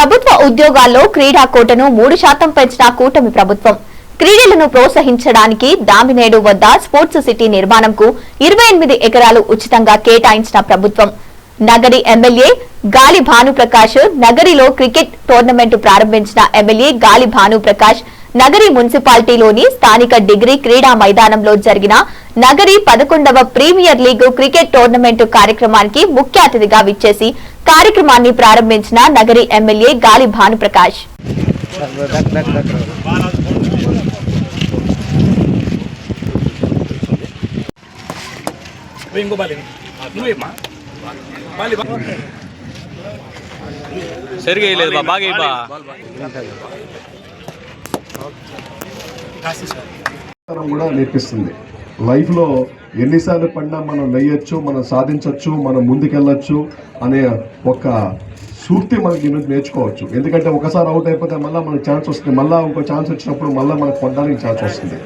ప్రభుత్వ ఉద్యోగాల్లో క్రీడా కోటను మూడు శాతం పెంచిన కూటమి ప్రభుత్వం. క్రీడలను ప్రోత్సహించడానికి దామినేడు వద్ద స్పోర్ట్స్ సిటీ నిర్మాణంకు ఇరవై ఎనిమిది ఎకరాలు ఉచితంగా కేటాయించిన ప్రభుత్వం. నగరి ఎమ్మెల్యే గాలి భానుప్రకాష్ నగరిలో క్రికెట్ టోర్నమెంట్ ప్రారంభించిన ఎమ్మెల్యే గాలి భానుప్రకాష్ నగరి మున్సిపాలిటీలోని స్థానిక డిగ్రీ క్రీడా మైదానంలో జరిగిన నగరి పదకొండవ ప్రీమియర్ లీగ్ క్రికెట్ టోర్నమెంట్ కార్యక్రమానికి ముఖ్య అతిథిగా విచ్చేసి కార్యక్రమాన్ని ప్రారంభించిన నగరి ఎమ్మెల్యే గాలి భానుప్రకాష్. సరిగా బాగా కూడా నేర్పిస్తుంది. లైఫ్లో ఎన్నిసార్లు పడినా మనం నెయ్యొచ్చు మనం సాధించవచ్చు మనం ముందుకెళ్ళొచ్చు అనే ఒక సూక్తి మనకి దీని నుంచి నేర్చుకోవచ్చు. ఎందుకంటే ఒకసారి అవుట్ అయిపోతే మళ్ళీ మనకు ఛాన్స్ వస్తుంది. మళ్ళీ ఇంకో ఛాన్స్ వచ్చినప్పుడు మళ్ళీ మనకు పొందడానికి ఛాన్స్ వస్తుంది.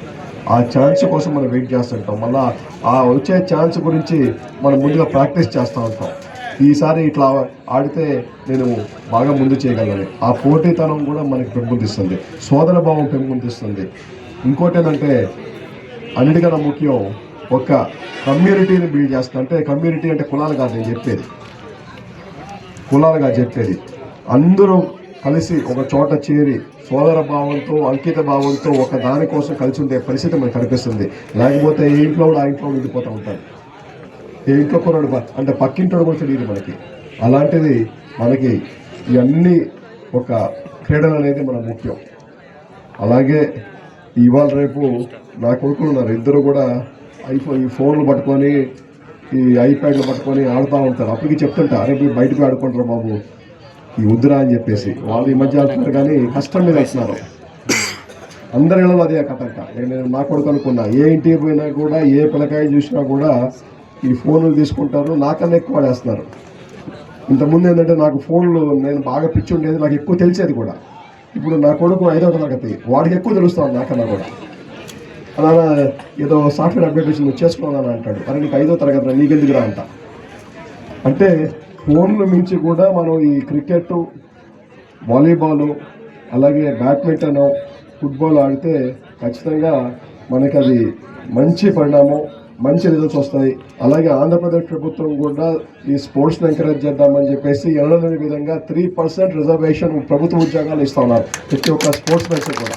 ఆ ఛాన్స్ కోసం మనం వెయిట్ చేస్తుంటాం. మళ్ళీ ఆ వచ్చే ఛాన్స్ గురించి మనం ముందుగా ప్రాక్టీస్ చేస్తూ ఉంటాం. ఈసారి ఇట్లా ఆడితే నేను బాగా ముందు చేయగలను ఆ పోటీతనం కూడా మనకి పెంపొందిస్తుంది. సోదర భావం పెంపొందిస్తుంది. ఇంకోటి ఏంటంటే అన్నిటికన్నా ముఖ్యం ఒక కమ్యూనిటీని బిల్డ్ చేస్తా అంటే కమ్యూనిటీ అంటే కులాలు కాదు నేను చెప్పేది. కులాలుగా చెప్పేది. అందరూ కలిసి ఒక చోట చేరి సోదర భావంతో అంకిత భావంతో ఒక దానికోసం కలిసి ఉండే పరిస్థితి మనకు కనిపిస్తుంది. లేకపోతే ఏ ఇంట్లో కూడా ఆ ఇంట్లో ఉండిపోతూ ఉంటారు. ఇంట్లో కొన్నాడు అంటే పక్కింటోడు కూడా తెలియదు మనకి. అలాంటిది మనకి ఇవన్నీ ఒక క్రీడలు అనేది మన ముఖ్యం. అలాగే ఇవాళ రేపు నా కొడుకులు ఉన్నారు. ఇద్దరు కూడా ఐఫోన్ ఈ ఫోన్లు పట్టుకొని ఈ ఐప్యాడ్లు పట్టుకొని ఆడుతూ ఉంటారు. అప్పటికి చెప్తుంటా అరే మీరు బయటకు ఆడుకుంటారు బాబు? ఈ వద్దురా అని చెప్పేసి. వాళ్ళు ఈ మధ్య ఆడుతున్నారు కానీ కష్టం మీద వేస్తున్నారు. అందరి ఇళ్ళలో అదే కథ అంట. నేను నా కొడుకు అనుకున్నా ఏ ఇంటికి పోయినా కూడా ఏ పిల్లకాయ చూసినా కూడా ఈ ఫోన్లు తీసుకుంటారు. నాకన్నా ఎక్కువ వాడేస్తున్నారు. ఇంతకుముందు ఏంటంటే నాకు ఫోన్లు నేను బాగా పిచ్చి ఉండేది నాకు ఎక్కువ తెలిసేది కూడా. ఇప్పుడు నా కొడుకు ఐదవ తరగతి వాడికి ఎక్కువ తెలుస్తాను నాకన్నా కూడా. అలా ఏదో సాఫ్ట్వేర్ అప్డేటేషన్ చేసుకోవాలని అంటాడు. అరే నీకు ఐదో తరగతి రా, నీకెందుకురా అంట. అంటే ఫోన్లు మించి కూడా మనం ఈ క్రికెట్ వాలీబాల్ అలాగే బ్యాడ్మింటన్ ఫుట్బాల్ ఆడితే ఖచ్చితంగా మనకి అది మంచి పరిణామం. మంచి రిజల్ట్స్ వస్తాయి. అలాగే ఆంధ్రప్రదేశ్ ప్రభుత్వం కూడా ఈ స్పోర్ట్స్ని ఎంకరేజ్ చేద్దామని చెప్పేసి ఎనలేని విధంగా త్రీ పర్సెంట్ రిజర్వేషన్ ప్రభుత్వ ఉద్యోగాలు ఇస్తున్నారు ప్రతి ఒక్క స్పోర్ట్స్ మెన్స్ కూడా.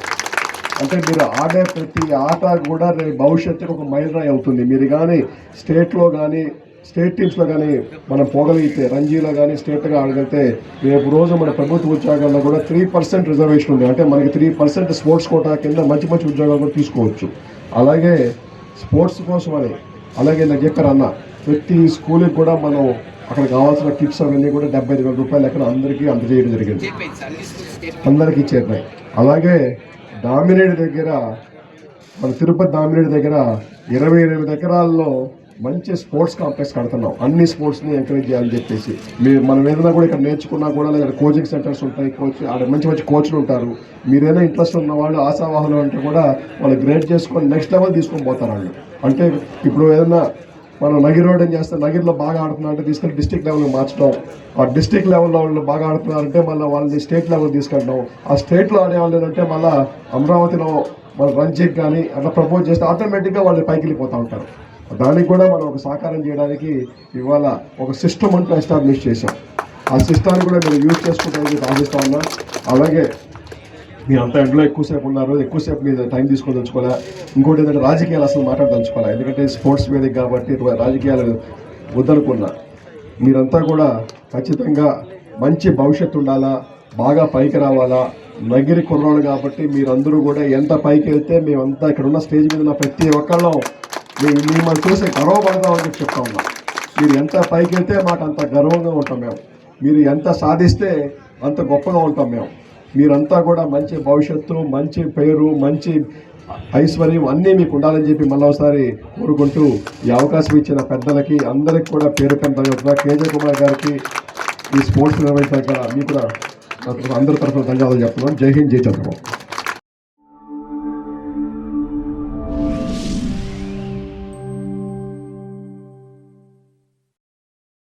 అంటే మీరు ఆడే ప్రతి ఆట కూడా రేపు భవిష్యత్తుకు ఒక మైలురాయి అవుతుంది. మీరు కానీ స్టేట్లో కానీ స్టేట్ టీమ్స్లో కానీ మనం పోగలిగితే రంజీలో కానీ స్టేట్గా ఆడగలిగితే రేపు రోజు మన ప్రభుత్వ ఉద్యోగాల్లో కూడా త్రీ పర్సెంట్ రిజర్వేషన్ ఉంది. అంటే మనకి త్రీ పర్సెంట్ స్పోర్ట్స్ కోటా కింద మంచి మంచి ఉద్యోగాలు కూడా తీసుకోవచ్చు. అలాగే స్పోర్ట్స్ కోసం అని అలాగే నాకు చెప్పారు అన్న ప్రతి స్కూల్కి కూడా మనం అక్కడ కావాల్సిన కిట్స్ అవన్నీ కూడా డెబ్బై ఐదు వేల రూపాయలు ఎక్కడ అందరికీ అందజేయడం జరిగింది. అందరికీ చేరినాయి. అలాగే డామినేట్ దగ్గర మన తిరుపతి డామినేట్ దగ్గర ఇరవై ఎనిమిది ఎకరాల్లో మంచి స్పోర్ట్స్ కాంప్లెక్స్ కడుతున్నాం. అన్ని స్పోర్ట్స్ని ఎంకరేజ్ చేయాలని చెప్పేసి. మీరు మనం ఏదైనా కూడా ఇక్కడ నేర్చుకున్నా కూడా లేదా కోచింగ్ సెంటర్స్ ఉంటాయి కోచ్ ఆడ మంచి మంచి కోచ్లు ఉంటారు. మీరేదైనా ఇంట్రెస్ట్ ఉన్న వాళ్ళు ఆశావాహులు అంటే కూడా వాళ్ళు గ్రేడ్ చేసుకొని నెక్స్ట్ లెవెల్ తీసుకొని పోతారు వాళ్ళు. అంటే ఇప్పుడు ఏదైనా మనం నగిరి రోడ్ ఏం చేస్తే నగిరిలో బాగా ఆడుతున్నా అంటే తీసుకెళ్ళి డిస్టిక్ లెవెల్కి మార్చడం. ఆ డిస్టిక్ లెవెల్లో వాళ్ళు బాగా ఆడుతున్నారంటే మళ్ళీ వాళ్ళని స్టేట్ లెవెల్ తీసుకెళ్ళడం. ఆ స్టేట్లో ఆడే వాళ్ళు ఏంటంటే మళ్ళీ అమరావతిలో మన రంజీకి కానీ అట్లా ప్రపోజ్ చేస్తే ఆటోమేటిక్గా వాళ్ళు పైకి వెళ్ళిపోతూ ఉంటారు. దానికి కూడా మనం ఒక సహకారం చేయడానికి ఇవాళ ఒక సిస్టమ్ అంటూ ఎస్టాబ్లిష్ చేశాం. ఆ సిస్టాన్ని కూడా మీరు యూజ్ చేసుకుంటారని ఆశిస్తా ఉన్నా. అలాగే మీరు అంత ఎండలో ఎక్కువసేపు ఉన్నారు ఎక్కువసేపు మీద టైం తీసుకొని ఇంకోటి ఏంటంటే రాజకీయాలు అసలు మాట్లాడదలుచుకోవాలి ఎందుకంటే స్పోర్ట్స్ వేదిక కాబట్టి రాజకీయాలు వద్దనుకున్నా. మీరంతా కూడా ఖచ్చితంగా మంచి భవిష్యత్తు ఉండాలా బాగా పైకి రావాలా నగిరి కుర్రాడు కాబట్టి మీరందరూ కూడా ఎంత పైకి వెళ్తే మేమంతా ఇక్కడ ఉన్న స్టేజ్ మీద ప్రతి ఒక్కళ్ళం మిమ్మల్ని చూసి గర్వపడదామని చెప్పి చెప్తా ఉన్నాం. మీరు ఎంత పైకి వెళ్తే మాకు అంత గర్వంగా ఉంటాం మేము. మీరు ఎంత సాధిస్తే అంత గొప్పగా ఉంటాం మేము. మీరంతా కూడా మంచి భవిష్యత్తు మంచి పేరు మంచి ఐశ్వర్యం అన్నీ మీకు ఉండాలని చెప్పి మళ్ళీ ఒకసారి కోరుకుంటూ ఈ అవకాశం ఇచ్చిన పెద్దలకి అందరికి కూడా పేరు పెద్ద కేజే కుమార్ గారికి ఈ స్పోర్ట్స్ నిర్వహించాక మీకు కూడా అందరి తరఫున ధన్యవాదాలు చెప్తున్నాం. జై హింద్ జై చంద్రబాబు.